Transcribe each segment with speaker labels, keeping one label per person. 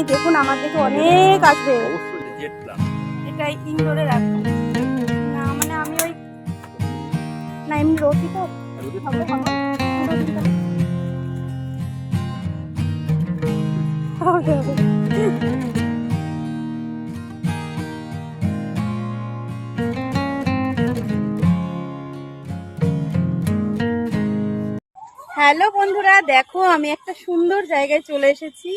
Speaker 1: আপনি দেখুন আমার দেখে অনেক আসবে। এটাই ইনডোরে রাখব না মানে আমি ওই না এমনি তো। হবে হবে। হ্যালো বন্ধুরা দেখো আমি একটা সুন্দর জায়গায় চলে এসেছি।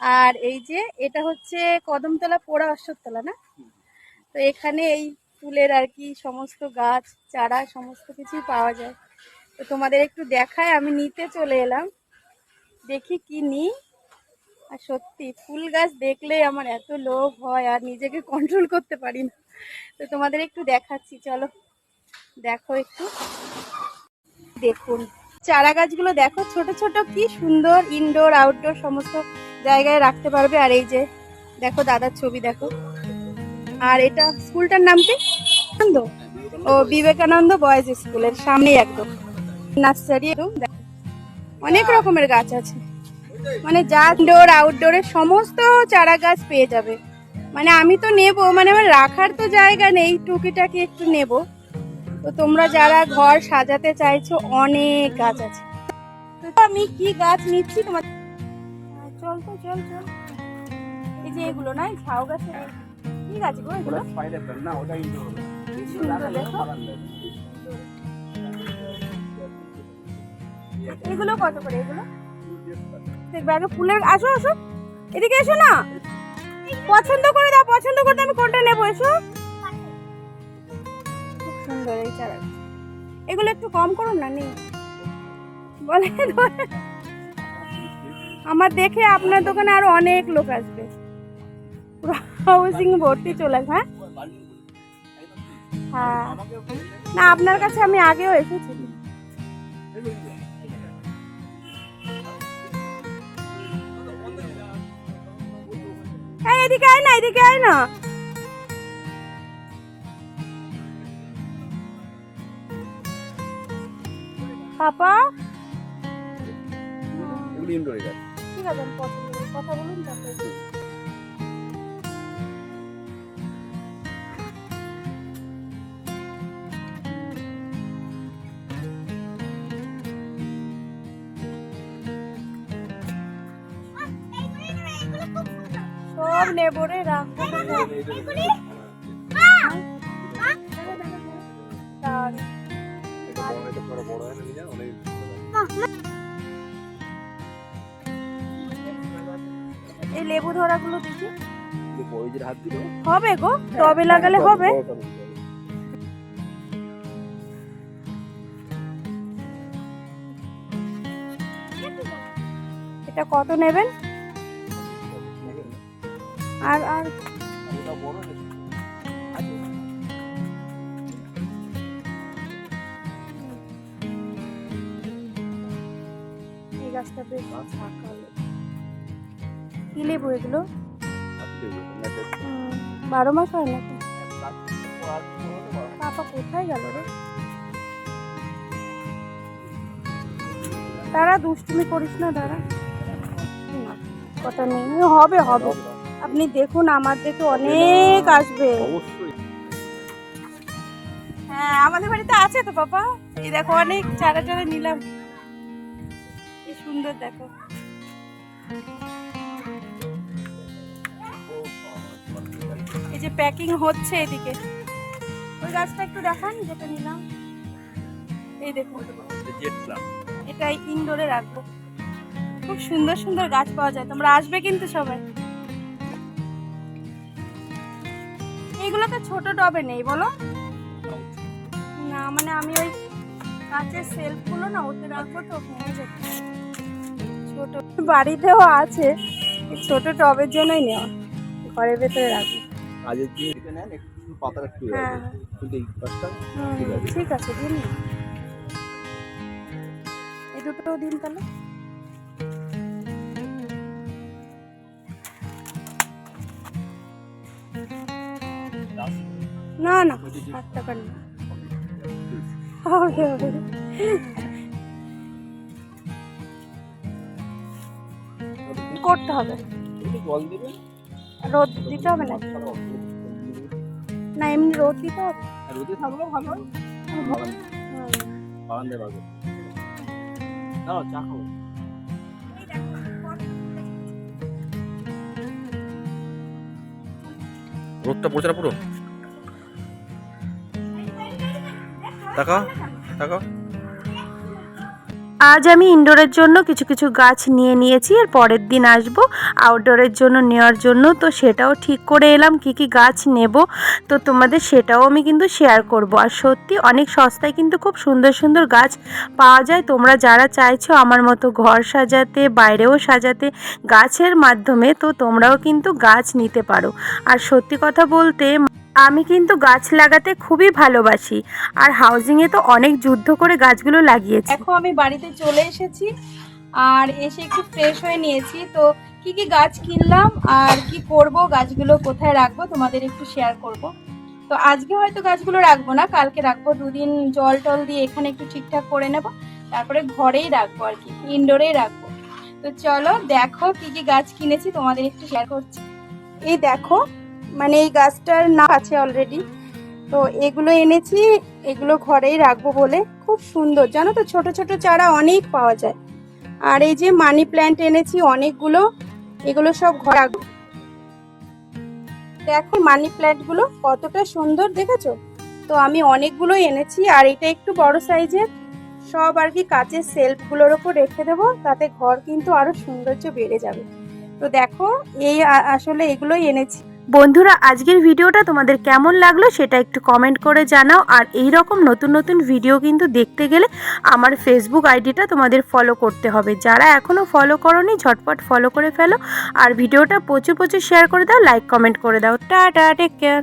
Speaker 1: আর এই যে এটা হচ্ছে কদমতলা, পোড়া অশ্বত্থতলা না? তো এখানে এই ফুলের আর কি সমস্ত গাছ, চারা, সমস্ত কিছুই পাওয়া যায়। তো তোমাদের একটু দেখায়, আমি নিতে চলে এলাম। দেখি কি নিই। আর সত্যি, ফুল গাছ দেখলে আমার এত লোভ হয়, আর নিজেকে কন্ট্রোল করতে পারি না। তো তোমাদের একটু দেখাচ্ছি, চলো। দেখো একটু। দেখুন। চারা গাছগুলো দেখো, ছোট ছোট কি সুন্দর ইনডোর আউটডোর সমস্ত জায়গায় রাখতে পারবে। আর এই যে, দেখো দাদার ছবি, দেখো। আর এটা স্কুলটার নাম কি? ও, বিবেকানন্দ বয়েজ স্কুলের সামনেই একদম। নার্সারি। অনেক রকমের গাছ আছে। মানে যা ইনডোর আউটডোরের সমস্ত চারা গাছ পেয়ে যাবে। মানে আমি তো নেব মানে আমার রাখার তো জায়গা নেই, টুকিটাকি একটু নেব। তো তোমরা যারা ঘর সাজাতে চাইছো, অনেক গাছ আছে। তো আমি কি গাছ নিচ্ছি তোমার চল চল চল। এই যে এগুলো না ঝাউ গাছের কি গাছ গো এগুলো।
Speaker 2: না ওটা
Speaker 1: কি সুন্দর, দেখো। এগুলো কত করে, এগুলো? দেখবে আগে ফুলের আসো আসো। এদিকে এসো না। পছন্দ করে দাও, পছন্দ করতে আমি কোনটা নেব, এসো। খুব সুন্দর এই চারা এগুলো একটু কম করুন না, নেই। বলে। আমার দেখে আপনার দোকানে আরও অনেক লোক আসবে। হাউসিং ভর্তি চলে হ্যাঁ? হ্যাঁ। না, আপনার কাছে আমি আগেও এসেছি। এদিকে আয় না, এদিকে আয় না। পাপা?
Speaker 2: এগুলো ইনডোরে গাছ
Speaker 1: ঠিক আছে পছন্দ কথা বলুন তারপরে সব নেব রে রাখব লেবু ধরাগুলো দেখি। হবে গো টবে লাগালে হবে। এটা কত নেবেন? আর আর এই গাছটা বেশ কি লেবু এগুলো বারো মাস হয় নাকি পাপা কোথায় গেল রে? তারা দুষ্টুমি করিস না দাঁড়া। কথা নেই। হবে হবে। আপনি দেখুন আমার দেখে অনেক আসবে। হ্যাঁ আমাদের বাড়িতে আছে তো পাপা? এই দেখো অনেক চারা চারা নিলাম। কি সুন্দর দেখো। এই যে প্যাকিং হচ্ছে এদিকে। ওই গাছটা একটু দেখান, যেটা নিলাম। এই দেখুন।
Speaker 2: জেট প্লাম
Speaker 1: এটা ইনডোরে রাখব। খুব সুন্দর সুন্দর গাছ পাওয়া যায়। তোমরা আসবে কিন্তু সবাই। এইগুলো তো ছোট টবে নেই, বলো? না মানে আমি ওই কাঁচের সেলফগুলো না, ওতে রাখব তো ছোট বাড়িতেও আছে। ছোট টবের জন্যই নেওয়া। ঘরের ভেতরে রাখব।
Speaker 2: কাজের দিন এটা নেন একটু পাতা একটু
Speaker 1: হ্যাঁ।
Speaker 2: এই
Speaker 1: হুম,
Speaker 2: ঠিক আছে।
Speaker 1: দিন। এই দুটো দিন তাহলে। না না আট টাকার না। হবে হবে। করতে হবে।
Speaker 2: জল দেবে?
Speaker 1: রোদ দিতে হবে না। না এমনি রোদ দিতে হবে?
Speaker 2: আর রোদে থাকলেও ভালো হয়। বাগান বাগান বাগান দাঁড়াও চা খাব। রোদটা পড়ছে না পুরো? তাকাও তাকাও
Speaker 1: আজ আমি ইনডোরের জন্য কিছু কিছু গাছ নিয়ে নিয়েছি, এর পরের দিন আসব। আউটডোরের জন্য নেওয়ার জন্য তো সেটাও ঠিক করে এলাম, কি কি গাছ নেব, তো তোমাদের সেটাও আমি কিন্তু শেয়ার করব। আর সত্যি অনেক সস্তায় কিন্তু খুব সুন্দর সুন্দর গাছ পাওয়া যায়। তোমরা যারা চাইছো আমার মতো ঘর সাজাতে, বাইরেও সাজাতে গাছের মাধ্যমে, তো তোমরাও কিন্তু গাছ নিতে পারো। আর সত্যি কথা বলতে আমি কিন্তু গাছ লাগাতে খুবই ভালোবাসি, আর হাউজিংয়ে তো অনেক যুদ্ধ করে গাছগুলো লাগিয়েছি। এখন আমি বাড়িতে চলে এসেছি, আর এসে একটু ফ্রেশ হয়ে নিয়েছি। তো কি কি গাছ কিনলাম আর কি করব, গাছগুলো কোথায় রাখব, তোমাদের একটু শেয়ার করব। তো আজকে হয়তো গাছগুলো রাখব না, কালকে রাখব। দুদিন জল টল দিয়ে এখানে একটু ঠিকঠাক করে নেব, তারপরে ঘরেই রাখব আর কি ইনডোরেই রাখব। তো চলো, দেখো কি কি গাছ কিনেছি, তোমাদের একটু শেয়ার করছি। এই দেখো মানে এই গাছটার না আছে অলরেডি তো এগুলো এনেছি, এগুলো ঘরেই রাখব বলে। খুব সুন্দর। জানো তো, ছোট ছোট চারা অনেক পাওয়া যায়। আর এই যে মানি প্ল্যান্ট এনেছি, অনেকগুলো, এগুলো সব ঘরে রাখব। দেখো মানি প্ল্যান্টগুলো কতটা সুন্দর, দেখেছ? তো আমি অনেকগুলো এনেছি, আর এটা একটু বড় সাইজের। সব আর কি কাচের সেলফগুলোর ওপর রেখে দেবো, তাতে ঘর কিন্তু আরও সৌন্দর্য বেড়ে যাবে। তো দেখো, এই আসলে এগুলোই এনেছি। বন্ধুরা, আজকের ভিডিওটা তোমাদের কেমন লাগল সেটা একটু কমেন্ট করে জানাও। আর এই রকম নতুন নতুন ভিডিও কিন্তু দেখতে গেলে আমার ফেসবুক আইডিটা তোমাদের ফলো করতে হবে। যারা এখনও ফলো করনি, ঝটপট ফলো করে ফেলো। আর ভিডিওটা প্রচুর প্রচুর শেয়ার করে দাও লাইক কমেন্ট করে দাও। Tata take care